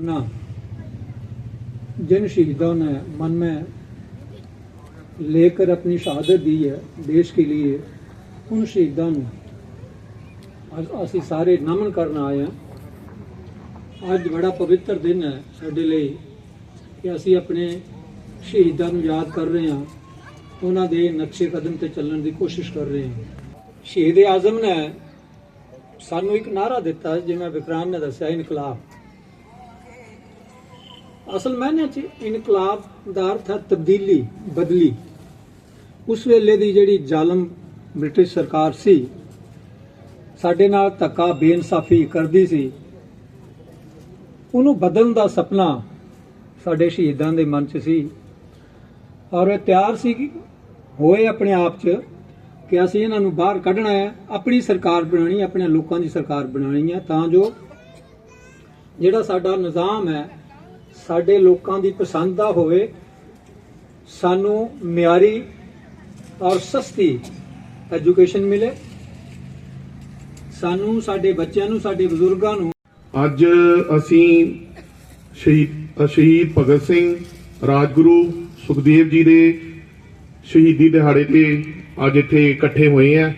ना जिन शहीदों ने मन में लेकर अपनी शहादत दी है देश के लिए उन शहीदों ਨੂੰ ਅੱਜ ਅਸੀਂ ਸਾਰੇ ਨਮਨ ਕਰਨ ਆਏ ਹਾਂ ਅੱਜ ਬੜਾ ਪਵਿੱਤਰ ਦਿਨ ਹੈ ਸਾਡੇ ਲਈ ਕਿ ਅਸੀਂ ਆਪਣੇ ਸ਼ਹੀਦਾਂ ਨੂੰ ਯਾਦ ਕਰ ਰਹੇ ਹਾਂ ਉਹਨਾਂ ਦੇ ਨਕਸ਼ੇ ਕਦਮ ਤੇ ਚੱਲਣ ਦੀ ਕੋਸ਼ਿਸ਼ ਕਰ ਰਹੇ ਹਾਂ ਸ਼ਹੀਦ ਆਜ਼ਮ ਨੇ ਸਾਨੂੰ ਇੱਕ ਨਾਰਾ ਦਿੱਤਾ ਜਿਵੇਂ ਵਿਕਰਾਮ ਨੇ ਦੱਸਿਆ ਇਨਕਲਾਬ ਅਸਲ ਮਾਇਨੇ ਚ ਇਨਕਲਾਬ ਦਾ ਅਰਥ ਹੈ ਤਬਦੀਲੀ ਬਦਲੀ। ਉਸ ਵੇਲੇ ਦੀ ਜਿਹੜੀ ਜ਼ਾਲਮ ਬ੍ਰਿਟਿਸ਼ ਸਰਕਾਰ ਸੀ, ਸਾਡੇ ਨਾਲ ਧੱਕਾ, ਬੇਇਨਸਾਫੀ ਕਰਦੀ ਸੀ। ਉਹਨੂੰ ਬਦਲਣ ਦਾ ਸੁਪਨਾ ਸਾਡੇ ਸ਼ਹੀਦਾਂ ਦੇ ਮਨ 'ਚ ਸੀ। ਔਰ ਇਹ ਤਿਆਰ ਸੀ ਕਿ ਹੋਏ ਆਪਣੇ ਆਪ 'ਚ ਕਿ ਅਸੀਂ ਇਹਨਾਂ ਨੂੰ ਬਾਹਰ ਕੱਢਣਾ ਹੈ, ਆਪਣੀ ਸਰਕਾਰ ਬਣਾਉਣੀ ਆਪਣੇ ਲੋਕਾਂ ਦੀ ਸਰਕਾਰ ਬਣਾਉਣੀ ਹੈ, ਤਾਂ ਜੋ ਜਿਹੜਾ ਸਾਡਾ ਨਿਜ਼ਾਮ ਹੈ ਸਾਡੇ ਲੋਕਾਂ ਦੀ ਪਸੰਦ ਦਾ ਹੋਵੇ, ਸਾਨੂੰ ਮਿਆਰੀ ਔਰ ਸਸਤੀ ਐਜੂਕੇਸ਼ਨ ਮਿਲੇ। ਸਾਨੂੰ, ਸਾਡੇ ਬੱਚਿਆਂ ਨੂੰ, ਸਾਡੇ ਬਜ਼ੁਰਗਾਂ ਨੂੰ ਅੱਜ ਅਸੀਂ ਸ਼ਹੀਦ ਸ਼ਹੀਦ ਭਗਤ ਸਿੰਘ ਰਾਜਗੁਰੂ ਸੁਖਦੇਵ ਜੀ ਦੇ ਸ਼ਹੀਦੀ ਦਿਹਾੜੇ ਤੇ ਅੱਜ ਇੱਥੇ ਇਕੱਠੇ ਹੋਏ ਆ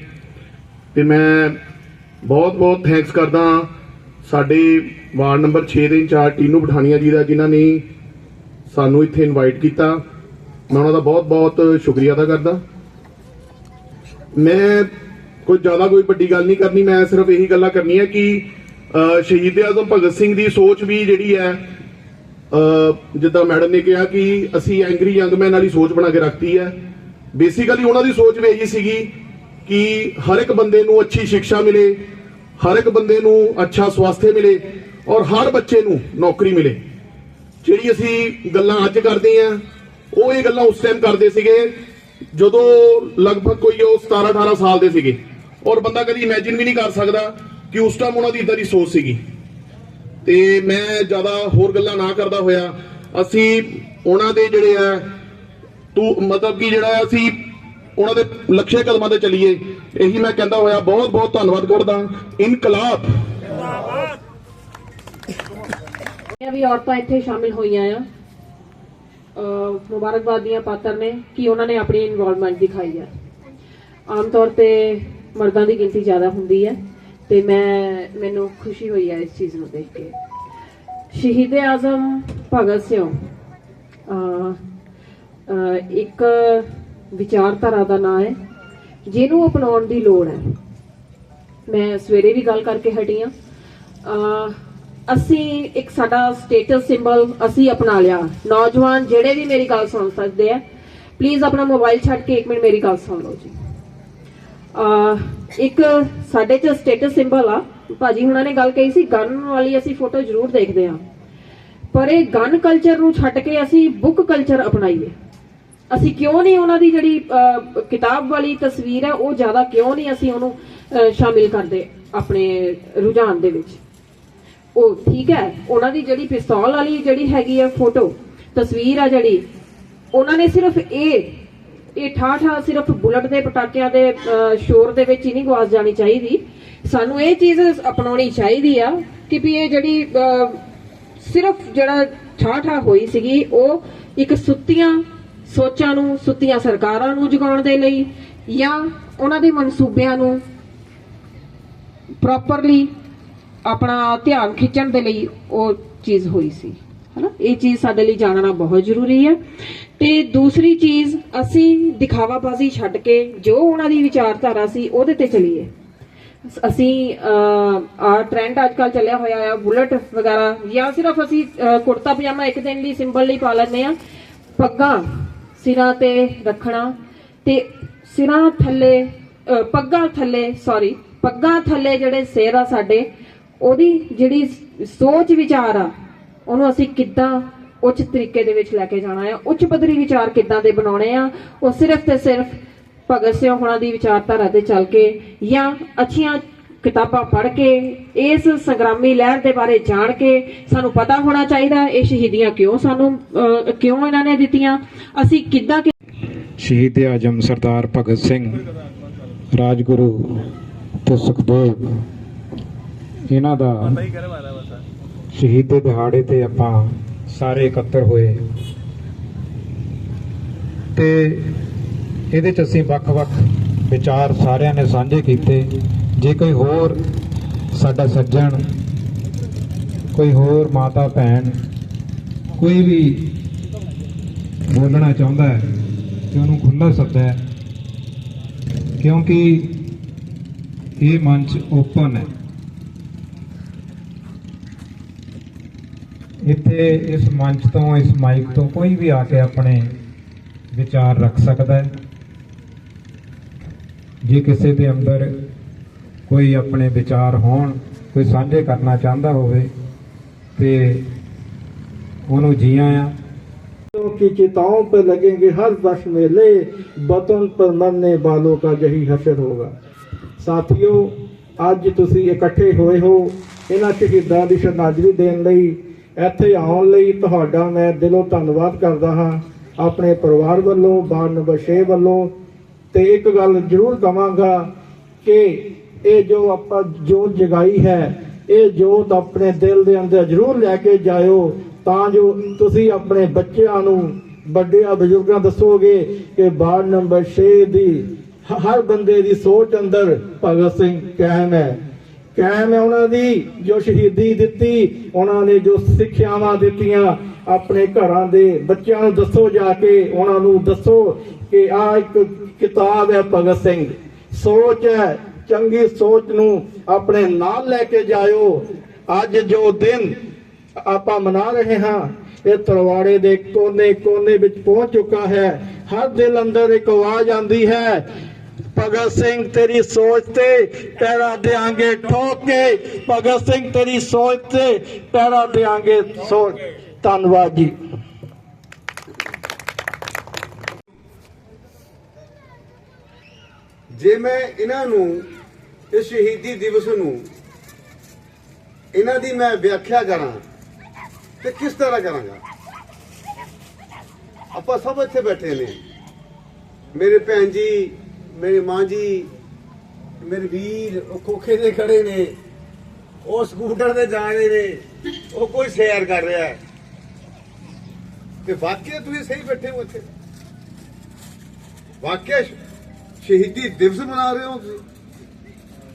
ਤੇ ਮੈਂ ਬਹੁਤ ਬਹੁਤ ਥੈਂਕਸ ਕਰਦਾ ਸਾਡੇ ਵਾਰਡ ਨੰਬਰ 6 ਦੇ ਇੰਚਾਰਜ ਟੀਨੂ ਪਠਾਨੀਆ ਜੀ ਦਾ ਜਿਨ੍ਹਾਂ ਨੇ ਸਾਨੂੰ ਇੱਥੇ ਇਨਵਾਈਟ ਕੀਤਾ। ਮੈਂ ਉਹਨਾਂ ਦਾ ਬਹੁਤ ਬਹੁਤ ਸ਼ੁਕਰੀਆ ਅਦਾ ਕਰਦਾ। ਮੈਂ ਕੋਈ ਜ਼ਿਆਦਾ ਕੋਈ ਵੱਡੀ ਗੱਲ ਨਹੀਂ ਕਰਨੀ ਮੈਂ ਸਿਰਫ ਇਹੀ ਗੱਲਾਂ ਕਰਨੀਆਂ ਕਿ ਅਹ, ਸ਼ਹੀਦ ਆਜ਼ਮ ਭਗਤ ਸਿੰਘ ਦੀ ਸੋਚ ਵੀ ਜਿਹੜੀ ਹੈ ਜਿੱਦਾਂ ਮੈਡਮ ਨੇ ਕਿਹਾ ਕਿ ਅਸੀਂ ਐਂਗਰੀ ਯੰਗਮੈਨ ਵਾਲੀ ਸੋਚ ਬਣਾ ਕੇ ਰੱਖਤੀ ਹੈ। ਬੇਸਿਕਲੀ ਉਹਨਾਂ ਦੀ ਸੋਚ ਵੀ ਇਹੀ ਸੀਗੀ ਕਿ ਹਰ ਇੱਕ ਬੰਦੇ ਨੂੰ ਅੱਛੀ ਸਿੱਖਿਆ ਮਿਲੇ ਹਰ ਇੱਕ ਬੰਦੇ ਨੂੰ ਅੱਛਾ ਸਵਾਸਥ ਮਿਲੇ ਔਰ ਹਰ ਬੱਚੇ ਨੂੰ ਨੌਕਰੀ ਮਿਲੇ। ਜਿਹੜੀ ਅਸੀਂ ਗੱਲਾਂ ਅੱਜ ਕਰਦੇ ਆਂ, ਉਹ ਇਹ ਗੱਲਾਂ ਉਸ ਟਾਈਮ ਕਰਦੇ ਸੀਗੇ ਜਦੋਂ ਲਗਭਗ ਕੋਈ ਉਹ 17 18 ਸਾਲ ਦੇ ਸੀਗੇ। ਔਰ ਬੰਦਾ ਕਦੀ ਇਮੇਜਿਨ ਵੀ ਨਹੀਂ ਕਰ ਸਕਦਾ ਕਿ ਉਸ ਟਾਈਮ ਉਹਨਾਂ ਦੀ ਇਦਾਂ ਦੀ ਸੋਚ ਸੀਗੀ। ਤੇ ਮੈਂ ਜ਼ਿਆਦਾ ਹੋਰ ਗੱਲਾਂ ਨਾ ਕਰਦਾ ਹੋਇਆ। ਅਸੀਂ ਉਹਨਾਂ ਦੇ ਜਿਹੜੇ ਆ, ਤੂੰ ਮਤਲਬ ਕਿ ਜਿਹੜਾ ਅਸੀਂ ਉਹਨਾਂ ਦੇ ਲక్ష్ਯ ਕਦਮਾਂ ਤੇ ਚੱਲੀਏ। ਇਹੀ ਮੈਂ ਕਹਿੰਦਾ ਹੋਇਆ, ਬਹੁਤ ਬਹੁਤ ਧੰਨਵਾਦ ਕਰਦਾ। ਇਨਕਲਾਬ। ਇਹ ਵੀ ਔਰਤਾਂ ਇੱਥੇ ਸ਼ਾਮਿਲ ਹੋਈਆਂ ਆ। ਮੁਬਾਰਕਬਾਦ ਦੀਆਂ ਪਾਤਰ ਨੇ, ਕਿ ਉਹਨਾਂ ਨੇ ਆਪਣੀ ਇਨਵੋਲਵਮੈਂਟ ਦਿਖਾਈ ਹੈ ਆਮ ਤੌਰ ਤੇ ਮਰਦਾਂ ਦੀ ਗਿਣਤੀ ਜ਼ਿਆਦਾ ਹੁੰਦੀ ਹੈ, ਤੇ ਮੈਂ, ਮੈਨੂੰ ਖੁਸ਼ੀ ਹੋਈ ਹੈ ਇਸ ਚੀਜ਼ ਨੂੰ ਦੇਖ ਕੇ। ਸ਼ਹੀਦ ਆਜ਼ਮ ਭਗਤ ਸਿੰਘ ਇੱਕ ਵਿਚਾਰਧਾਰਾ ਦਾ ਨਾਂ ਹੈ। ਜਿਹਨੂੰ ਅਪਣਾਉਣ ਦੀ ਲੋੜ ਹੈ। ਮੈਂ ਸਵੇਰੇ ਵੀ ਗੱਲ ਕਰਕੇ ਹਟੀ ਹਾਂ। ਅਹ ਅਸੀਂ ਇੱਕ ਸਾਡਾ ਸਟੇਟਸ ਸਿੰਬਲ ਅਸੀਂ ਅਪਣਾ ਲਿਆ। ਨੌਜਵਾਨ ਜਿਹੜੇ ਵੀ ਮੇਰੀ ਗੱਲ ਸੁਣ ਸਕਦੇ ਆ ਪਲੀਜ਼ ਆਪਣਾ ਮੋਬਾਈਲ ਛੱਡ ਕੇ 1 ਮਿੰਟ ਮੇਰੀ ਗੱਲ ਸੁਣ ਲਓ ਜੀ। ਇੱਕ ਸਾਡੇ ਚ ਸਟੇਟਸ ਸਿੰਬਲ ਆ। ਭਾਜੀ ਹੁਣਾਂ ਨੇ ਗੱਲ ਕਹੀ ਸੀ ਗਨ ਵਾਲੀ ਅਸੀਂ ਫੋਟੋ ਜ਼ਰੂਰ ਦੇਖਦੇ ਆ ਪਰ ਇਹ ਗਨ ਕਲਚਰ ਨੂੰ ਛੱਡ ਕੇ ਅਸੀਂ ਬੁੱਕ ਕਲਚਰ ਅਪਣਾਈਏ। ਅਸੀਂ ਕਿਉਂ ਨਹੀਂ ਉਹਨਾਂ ਦੀ ਜਿਹੜੀ ਕਿਤਾਬ ਵਾਲੀ ਤਸਵੀਰ ਹੈ ਉਹ ਜ਼ਿਆਦਾ ਕਿਉਂ ਨਹੀਂ ਅਸੀਂ ਉਹਨੂੰ ਸ਼ਾਮਿਲ ਕਰਦੇ ਆਪਣੇ ਰੁਝਾਨ ਦੇ ਵਿੱਚ? ਉਹ ਠੀਕ ਹੈ ਉਹਨਾਂ ਦੀ ਜਿਹੜੀ ਪਿਸਤੌਲ ਵਾਲੀ ਜਿਹੜੀ ਹੈਗੀ ਹੈ ਫੋਟੋ ਤਸਵੀਰ ਆ ਜਿਹੜੀ ਉਹਨਾਂ ਨੇ ਸਿਰਫ ਇਹ ਇਹ ਠਾਠਾ ਸਿਰਫ ਬੁਲਟ ਦੇ ਪਟਾਕਿਆਂ ਦੇ ਅਹ, ਸ਼ੋਰ ਦੇ ਵਿੱਚ ਹੀ ਨਹੀਂ ਗਵਾਚ ਜਾਣੀ ਚਾਹੀਦੀ। ਸਾਨੂੰ ਇਹ ਚੀਜ਼ ਅਪਣਾਉਣੀ ਚਾਹੀਦੀ ਆ ਕਿ ਵੀ ਇਹ ਜਿਹੜੀ ਸਿਰਫ ਜਿਹੜਾ ਠਾਠਾ ਹੋਈ ਸੀਗੀ ਉਹ ਇੱਕ ਸੁੱਤੀਆਂ ਸੋਚਾਂ ਨੂੰ, ਸੁੱਤੀਆਂ ਸਰਕਾਰਾਂ ਨੂੰ ਜਗਾਉਣ ਦੇ ਲਈ ਜਾਂ ਉਹਨਾਂ ਦੇ ਮਨਸੂਬਿਆਂ ਨੂੰ ਪ੍ਰੋਪਰਲੀ ਆਪਣਾ ਧਿਆਨ ਖਿੱਚਣ ਦੇ ਲਈ ਉਹ ਚੀਜ਼ ਹੋਈ ਸੀ, ਹਨਾ? ਇਹ ਚੀਜ਼ ਸਾਡੇ ਲਈ ਜਾਣਨਾ ਬਹੁਤ ਜ਼ਰੂਰੀ ਹੈ। ਤੇ ਦੂਸਰੀ ਚੀਜ਼, ਅਸੀਂ ਦਿਖਾਵਾਬਾਜ਼ੀ ਛੱਡ ਕੇ ਜੋ ਉਹਨਾਂ ਦੀ ਵਿਚਾਰਧਾਰਾ ਸੀ, ਉਹਦੇ ਤੇ ਚਲੀਏ। ਅਸੀਂ ਆ ਟ੍ਰੈਂਡ ਅੱਜ ਕੱਲ ਚੱਲਿਆ ਹੋਇਆ ਆ, ਬੁਲਟ ਵਗੈਰਾ, ਜਾਂ ਸਿਰਫ ਅਸੀਂ ਕੁੜਤਾ ਪਜਾਮਾ ਇੱਕ ਦਿਨ ਲਈ ਸਿੰਬਲ ਲਈ ਪਾ ਲੈਂਦੇ ਆ ਪੱਗਾਂ ਸਿਰਾਂ ਤੇ ਰੱਖਣਾ ਤੇ ਸਿਰਾਂ ਥੱਲੇ ਪੱਗਾਂ ਥੱਲੇ ਸੌਰੀ ਪੱਗਾਂ ਥੱਲੇ ਜਿਹੜੇ ਸਿਰ ਆ ਸਾਡੇ, ਉਹਦੀ ਜਿਹੜੀ ਸੋਚ ਵਿਚਾਰ ਆ, ਉਹਨੂੰ ਅਸੀਂ ਕਿੱਦਾਂ ਉੱਚ ਤਰੀਕੇ ਦੇ ਵਿੱਚ ਲੈ ਕੇ ਜਾਣਾ ਆ, ਉੱਚ ਪੱਧਰੀ ਵਿਚਾਰ ਕਿੱਦਾਂ ਦੇ ਬਣਾਉਣੇ ਆ, ਉਹ ਸਿਰਫ ਤੇ ਸਿਰਫ ਭਗਤ ਸਿੰਘ ਹੋਣਾ ਦੀ ਵਿਚਾਰਧਾਰਾ ਤੇ ਚੱਲ ਕੇ ਜਾਂ ਅੱਛੀਆਂ ਕਿਤਾਬਾਂ ਪੜ੍ਹ ਕੇ, ਇਸ ਸੰਗਰਾਮੀ ਲਹਿਰ ਦੇ ਬਾਰੇ ਜਾਣ ਕੇ ਸਾਨੂੰ ਪਤਾ ਹੋਣਾ ਚਾਹੀਦਾ ਇਹ ਸ਼ਹੀਦੀਆਂ ਕਿਉਂ ਸਾਨੂੰ ਕਿਉਂ ਇਹਨਾਂ ਨੇ ਦਿੱਤੀਆਂ? ਅਸੀਂ ਕਿੱਦਾਂ ਸ਼ਹੀਦ ਆਜਮ ਸਰਦਾਰ ਭਗਤ ਸਿੰਘ, ਰਾਜਗੁਰੂ ਤੇ ਸੁਖਦੇਵ ਇਹਨਾਂ ਦਾ ਸ਼ਹੀਦ ਦੇ ਦਿਹਾੜੇ ਤੇ ਆਪਾਂ ਸਾਰੇ ਇਕੱਤਰ ਹੋਏ। ਤੇ ਇਹਦੇ ਚ ਅਸੀਂ ਵੱਖ-ਵੱਖ ਵਿਚਾਰ ਸਾਰਿਆਂ ਨੇ ਸਾਂਝੇ ਕੀਤੇ। ਜੇ ਕੋਈ ਹੋਰ ਸਾਡਾ ਸੱਜਣ, ਕੋਈ ਹੋਰ ਮਾਤਾ ਭੈਣ, ਕੋਈ ਵੀ ਬੋਲਣਾ ਚਾਹੁੰਦਾ ਹੈ ਤੇ ਉਹਨੂੰ ਖੁੱਲਾ ਸੱਦਾ ਹੈ, ਕਿਉਂਕਿ ਇਹ ਮੰਚ ਓਪਨ ਹੈ। ਇੱਥੇ ਇਸ ਮੰਚ ਤੋਂ, ਇਸ ਮਾਈਕ ਤੋਂ ਕੋਈ ਵੀ ਆ ਕੇ ਆਪਣੇ ਵਿਚਾਰ ਰੱਖ ਸਕਦਾ ਹੈ। ਜੇ ਕਿਸੇ ਦੇ ਅੰਦਰ ਕੋਈ ਆਪਣੇ ਵਿਚਾਰ ਹੋਣ ਕੋਈ ਸਾਂਝੇ ਕਰਨਾ ਚਾਹੁੰਦਾ ਹੋਵੇ ਤੇ ਉਹਨੂੰ ਜੀ ਆਇਆਂ की चिताओं पर लगेंगे हर वर्ष मेले वतन पर मरने वालों का यही हशर होगा ਸਾਥੀਓ ਅੱਜ ਤੁਸੀਂ ਇਕੱਠੇ ਹੋਏ ਹੋ ਇਹਨਾਂ ਸ਼ਹੀਦਾਂ ਦੀ ਸ਼ਰਧਾਂਜਲੀ ਦੇਣ ਲਈ ਇੱਥੇ ਆਉਣ ਲਈ ਤੁਹਾਡਾ ਮੈਂ ਦਿਲੋਂ ਧੰਨਵਾਦ ਕਰਦਾ ਹਾਂ ਆਪਣੇ ਪਰਿਵਾਰ ਵੱਲੋਂ ਬਾਰ ਨੰਬਰ 6 ਵੱਲੋਂ ਤੇ ਇੱਕ ਗੱਲ ਜ਼ਰੂਰ ਕਵਾਂਗਾ ਕਿ ਇਹ ਜੋ ਆਪਾਂ ਜੋਤ ਜਗਾਈ ਹੈ, ਇਹ ਜੋਤ ਆਪਣੇ ਦਿਲ ਦੇ ਅੰਦਰ ਜ਼ਰੂਰ ਲੈ ਕੇ ਜਾਇਓ, ਤਾਂ ਜੋ ਤੁਸੀਂ ਆਪਣੇ ਬੱਚਿਆਂ ਨੂੰ, ਵੱਡਿਆਂ ਬਜ਼ੁਰਗਾਂ ਦੱਸੋਗੇ ਕਿ ਬਾਰ ਨੰਬਰ 6 ਦੀ ਹਰ ਬੰਦੇ ਦੀ ਸੋਚ ਅੰਦਰ ਭਗਤ ਸਿੰਘ ਕਾਇਮ ਹੈ। ਕਾਇਮ ਹੈ ਉਹਨਾਂ ਦੀ ਜੋ ਸ਼ਹੀਦੀ ਦਿੱਤੀ, ਉਹਨਾਂ ਨੇ ਜੋ ਸਿੱਖਿਆਵਾਂ ਦਿੱਤੀਆਂ, ਆਪਣੇ ਘਰਾਂ ਦੇ ਬੱਚਿਆਂ ਨੂੰ ਦੱਸੋ ਜਾ ਕੇ, ਉਹਨਾਂ ਨੂੰ ਦੱਸੋ ਕਿ ਆ ਇੱਕ ਕਿਤਾਬ ਹੈ ਭਗਤ ਸਿੰਘ। ਸੋਚ ਹੈ ਚੰਗੀ ਸੋਚ ਨੂੰ ਆਪਣੇ ਨਾਲ ਲੈ ਕੇ ਜਾਇਓ। ਅੱਜ ਜੋ ਦਿਨ ਆਪਾਂ ਮਨਾ ਰਹੇ ਹਾਂ, ਇਹ ਤਲਵਾੜੇ ਦੇ ਕੋਨੇ ਕੋਨੇ ਵਿੱਚ ਪਹੁੰਚ ਚੁੱਕਾ ਹੈ। ਹਰ ਦਿਲ ਅੰਦਰ ਇੱਕ ਆਵਾਜ਼ ਆਉਂਦੀ ਹੈ, ਭਗਤ ਸਿੰਘ, ਤੇਰੀ ਸੋਚ ਤੇ ਪੈਰਾ ਦੇਾਂਗੇ ਠੋਕ ਕੇ, ਭਗਤ ਸਿੰਘ, ਤੇਰੀ ਸੋਚ ਤੇ ਪੈਰਾ ਦੇਾਂਗੇ ਸੋਚ ਧੰਨਵਾਦ ਜੀ। ਜੇ ਮੈਂ ਇਹਨਾਂ ਨੂੰ, ਇਸ ਸ਼ਹੀਦੀ ਦਿਵਸ ਨੂੰ, ਇਹਨਾਂ ਦੀ ਮੈਂ ਵਿਆਖਿਆ ਕਰਾਂ, ਤੇ ਕਿਸ ਤਰ੍ਹਾਂ ਕਰਾਂਗਾ? ਆਪਾਂ ਸਭ ਇੱਥੇ ਬੈਠੇ ਨੇ। ਮੇਰੇ ਭੈਣ ਜੀ, ਮੇਰੀ ਮਾਂ ਜੀ, ਮੇਰੇ ਵੀਰ ਉਹ ਖੋਖੇ ਦੇ ਖੜੇ ਨੇ। ਉਹ ਸਕੂਟਰ ਤੇ ਜਾ ਰਹੇ ਨੇ। ਉਹ ਕੋਈ ਸੈਰ ਕਰ ਰਿਹਾ। ਹੈ ਤੇ ਵਾਕਿਆ ਤੁਸੀਂ ਸਹੀ ਬੈਠੇ ਹੋ ਇੱਥੇ। ਵਾਕਿਆ ਸ਼ਹੀਦੀ ਦਿਵਸ ਮਨਾ ਰਹੇ ਹੋ ਤੁਸੀਂ?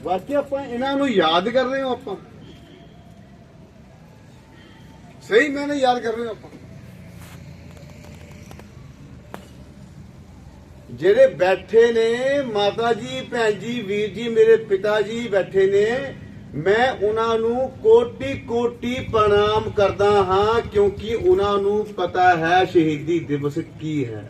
ਵਾਕਿਆ ਆਪਾਂ ਇਹਨਾਂ ਨੂੰ ਯਾਦ ਕਰ ਰਹੇ ਹੋ ਆਪਾਂ? ਸਹੀ ਮੈਨੇ ਯਾਦ ਕਰ ਰਹੇ ਹੋ ਆਪਾਂ। ਜਿਹੜੇ ਬੈਠੇ ਨੇ ਮਾਤਾ ਜੀ ਭੈਣ ਜੀ ਵੀਰ ਜੀ ਮੇਰੇ ਪਿਤਾ ਜੀ ਬੈਠੇ ਨੇ ਮੈਂ ਉਹਨਾਂ ਨੂੰ ਕੋਟੀ ਕੋਟੀ ਪ੍ਰਣਾਮ ਕਰਦਾ ਹਾਂ ਕਿਉਂਕਿ ਉਹਨਾਂ ਨੂੰ ਪਤਾ ਹੈ ਸ਼ਹੀਦੀ ਦਿਵਸ ਕੀ ਹੈ।